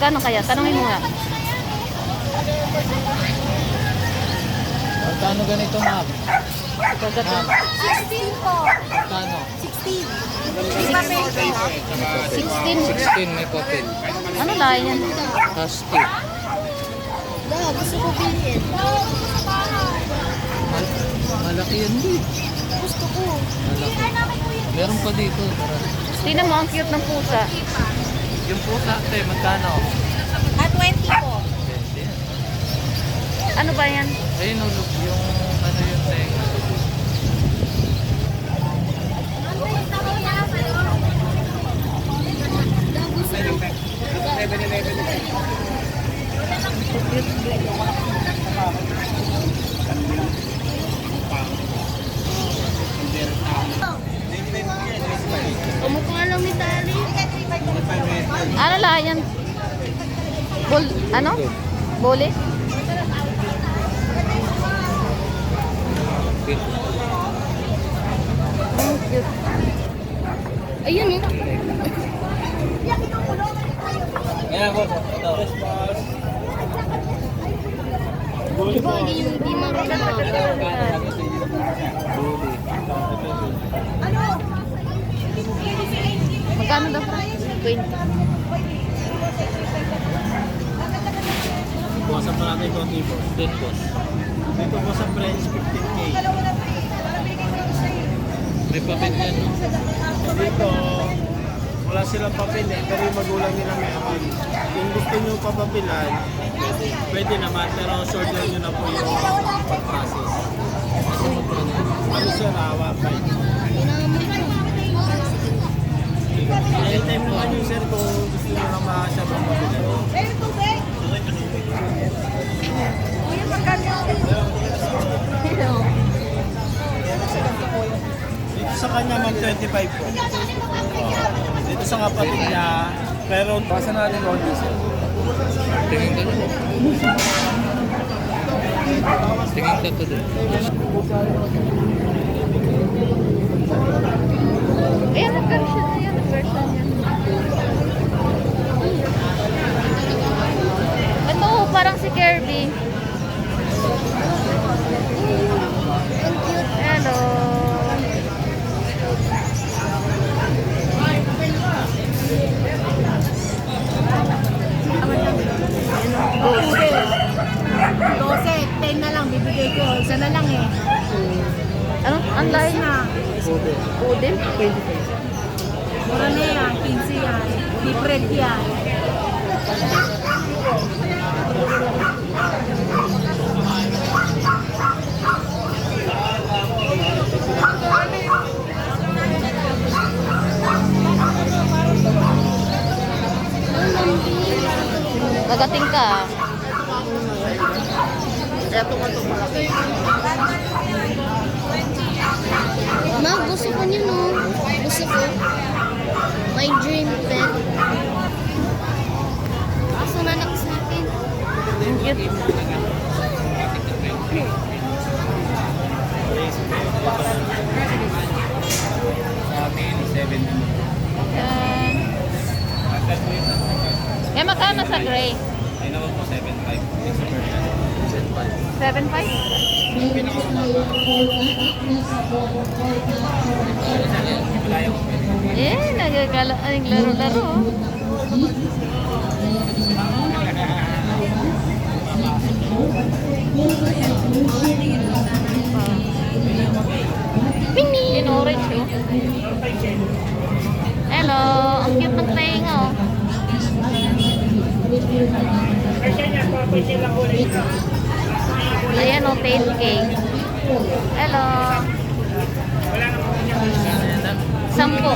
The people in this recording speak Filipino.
Kano kaya? Tanungin mo nga. Magkano ganito, ma'am? Pagdating. 16 po. Magkano? 16. May papel po. 16. 16 may papel. Ano lahi yan? Husky. Da, gusto ko bilhin. Mal malaki yan di. Gusto ko. Malaki. Meron pa dito. Tingnan mo, ang cute ng pusa. Yung pusa, te, magkano? At 20 po. 20 yan. Ano ba yan? Ayun, oh, yung ano yung tenga. Kumukha lang ni Tali. Ano lahi yan? Bol, ano? Bole? Ang cute. Ayun eh. Ayan, boss. Ito. Di ba hindi yung di mag- Magkano daw? 20. Pa natin konti po. Good, boss. Dito po sa French, 15K. May papel yan, no? Dito, wala silang papel eh, pero yung magulang nila amal. Kung gusto nyo papapilan, pwede naman, pero short lang nyo na po yung pag-process. Ano siya rawa, fine. Anytime naman yung sir kung gusto nyo na ma siya papapilan. Dito sa kanya, mag 25 po. Dito sa kapatid niya, pero basa natin konti sir. Tingin ka na. Tingin ka to doon. Ayan, nag-version na yan. Nag-version yan. Ito, parang si Kirby. Hello. Dose, 10 na lang, bibigay ko. Isa na lang eh. Ano? Ang lahi na. Pudin? Mura na yan, 15 yan. Different yan. Gagating ka. Ma, gusto ko niyo no. Gusto ko. My dream pet. Kaso nanak sa akin. Ang cute. Sa amin, 7 Yan. Eh, magkano sa gray? Ay naman po, 7.5. It's a version. 7.5? Eh, nagagala, ay, laro-laro. Mini! In orange, oh. Hello, ang cute ng tenga, oh. Ayan, tail cake. Hello. Sampo.